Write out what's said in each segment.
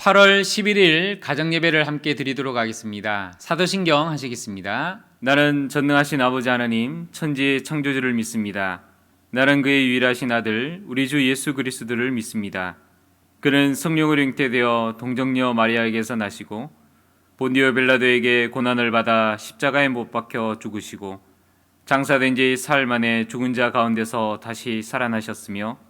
8월 11일 가정예배를 함께 드리도록 하겠습니다. 사도신경 하시겠습니다. 나는 전능하신 아버지 하나님 천지의 창조주를 믿습니다. 나는 그의 유일하신 아들 우리 주 예수 그리스도를 믿습니다. 그는 성령으로 잉태되어 동정녀 마리아에게서 나시고 본디오 벨라도에게 고난을 받아 십자가에 못 박혀 죽으시고 장사된 지 사흘 만에 죽은 자 가운데서 다시 살아나셨으며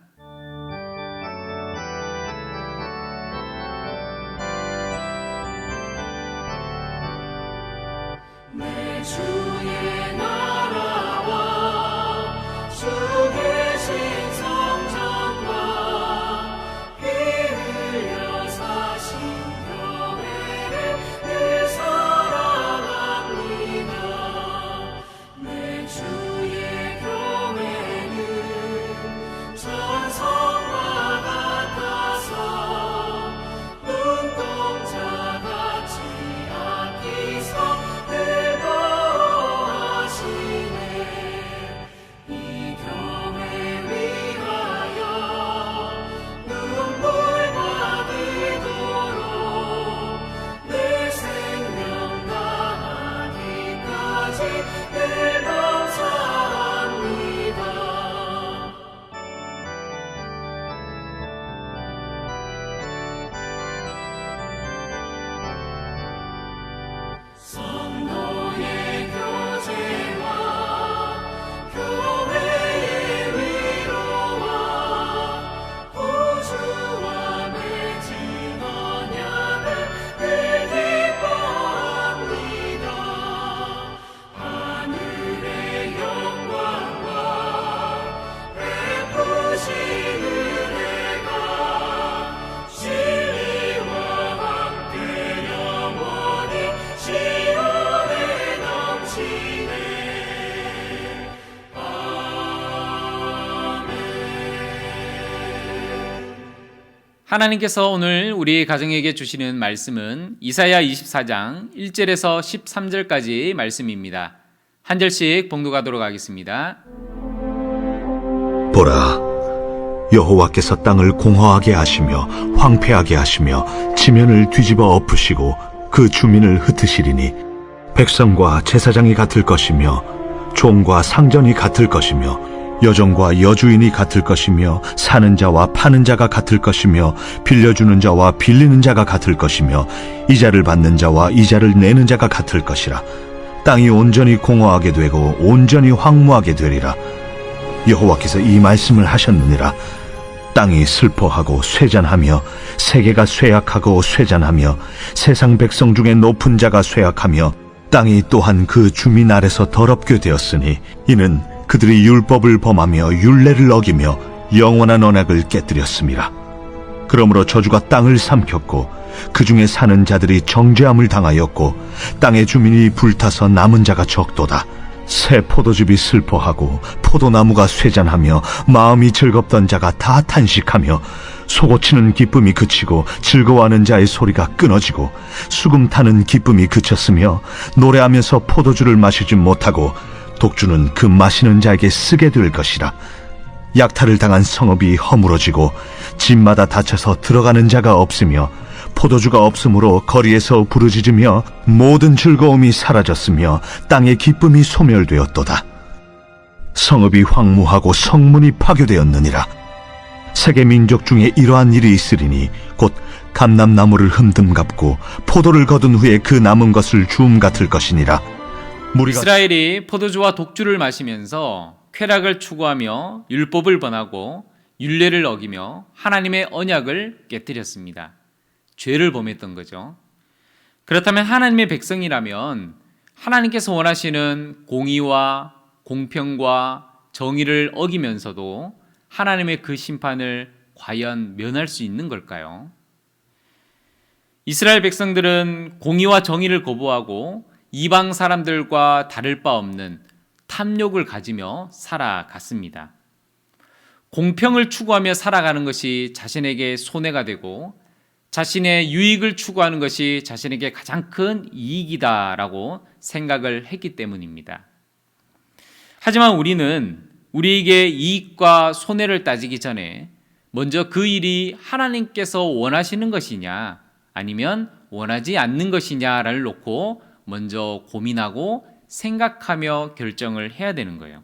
내 하나님께서 오늘 우리 가정에게 주시는 말씀은 이사야 24장 1절에서 13절까지 말씀입니다. 한 절씩 봉독하도록 하겠습니다. 보라 여호와께서 땅을 공허하게 하시며 황폐하게 하시며 지면을 뒤집어 엎으시고 그 주민을 흩으시리니 백성과 제사장이 같을 것이며 종과 상전이 같을 것이며 여종과 여주인이 같을 것이며 사는 자와 파는 자가 같을 것이며 빌려주는 자와 빌리는 자가 같을 것이며 이자를 받는 자와 이자를 내는 자가 같을 것이라. 땅이 온전히 공허하게 되고 온전히 황무하게 되리라. 여호와께서 이 말씀을 하셨느니라. 땅이 슬퍼하고 쇠잔하며 세계가 쇠약하고 쇠잔하며 세상 백성 중에 높은 자가 쇠약하며 땅이 또한 그 주민 아래서 더럽게 되었으니 이는 그들이 율법을 범하며 율례를 어기며 영원한 언약을 깨뜨렸습니다. 그러므로 저주가 땅을 삼켰고 그 중에 사는 자들이 정죄함을 당하였고 땅의 주민이 불타서 남은 자가 적도다. 새 포도즙이 슬퍼하고 포도나무가 쇠잔하며 마음이 즐겁던 자가 다 탄식하며 속고치는 기쁨이 그치고 즐거워하는 자의 소리가 끊어지고 수금 타는 기쁨이 그쳤으며 노래하면서 포도주를 마시지 못하고 독주는 그 마시는 자에게 쓰게 될 것이라 약탈을 당한 성읍이 허물어지고 집마다 닫혀서 들어가는 자가 없으며 포도주가 없으므로 거리에서 부르짖으며 모든 즐거움이 사라졌으며 땅의 기쁨이 소멸되었도다. 성읍이 황무하고 성문이 파괴되었느니라. 세계 민족 중에 이러한 일이 있으리니 곧 감람나무를 흠듬 갚고 포도를 거둔 후에 그 남은 것을 주움 같을 것이니라. 이스라엘이 포도주와 독주를 마시면서 쾌락을 추구하며 율법을 번하고 율례를 어기며 하나님의 언약을 깨뜨렸습니다. 죄를 범했던 거죠. 그렇다면 하나님의 백성이라면 하나님께서 원하시는 공의와 공평과 정의를 어기면서도 하나님의 그 심판을 과연 면할 수 있는 걸까요? 이스라엘 백성들은 공의와 정의를 거부하고 이방 사람들과 다를 바 없는 탐욕을 가지며 살아갔습니다. 공평을 추구하며 살아가는 것이 자신에게 손해가 되고 자신의 유익을 추구하는 것이 자신에게 가장 큰 이익이다라고 생각을 했기 때문입니다. 하지만 우리는 우리에게 이익과 손해를 따지기 전에 먼저 그 일이 하나님께서 원하시는 것이냐 아니면 원하지 않는 것이냐를 놓고 먼저 고민하고 생각하며 결정을 해야 되는 거예요.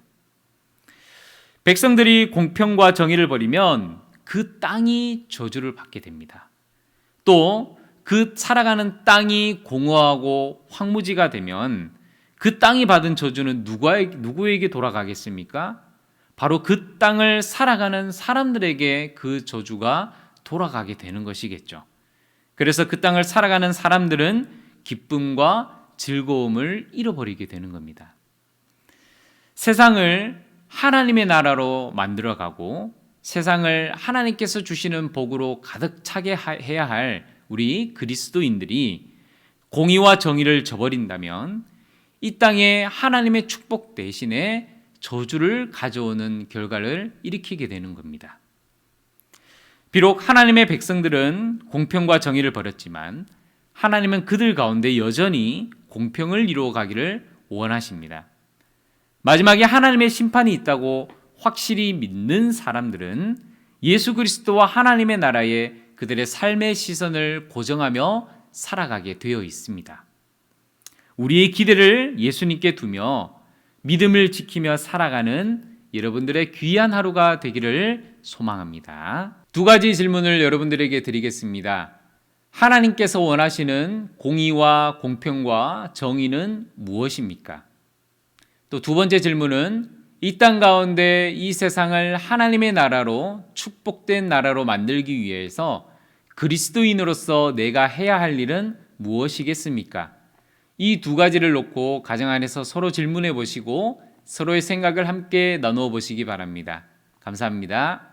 백성들이 공평과 정의를 버리면 그 땅이 저주를 받게 됩니다. 또 그 살아가는 땅이 공허하고 황무지가 되면 그 땅이 받은 저주는 누구에게, 누구에게 돌아가겠습니까? 바로 그 땅을 살아가는 사람들에게 그 저주가 돌아가게 되는 것이겠죠. 그래서 그 땅을 살아가는 사람들은 기쁨과 즐거움을 잃어버리게 되는 겁니다. 세상을 하나님의 나라로 만들어가고 세상을 하나님께서 주시는 복으로 가득 차게 하- 해야 할 우리 그리스도인들이 공의와 정의를 저버린다면 이 땅에 하나님의 축복 대신에 저주를 가져오는 결과를 일으키게 되는 겁니다. 비록 하나님의 백성들은 공평과 정의를 버렸지만 하나님은 그들 가운데 여전히 공평을 이루어 가기를 원하십니다. 마지막에 하나님의 심판이 있다고 확실히 믿는 사람들은 예수 그리스도와 하나님의 나라에 그들의 삶의 시선을 고정하며 살아가게 되어 있습니다. 우리의 기대를 예수님께 두며 믿음을 지키며 살아가는 여러분들의 귀한 하루가 되기를 소망합니다. 두 가지 질문을 여러분들에게 드리겠습니다. 하나님께서 원하시는 공의와 공평과 정의는 무엇입니까? 또 두 번째 질문은 이 땅 가운데 이 세상을 하나님의 나라로 축복된 나라로 만들기 위해서 그리스도인으로서 내가 해야 할 일은 무엇이겠습니까? 이 두 가지를 놓고 가정 안에서 서로 질문해 보시고 서로의 생각을 함께 나누어 보시기 바랍니다. 감사합니다.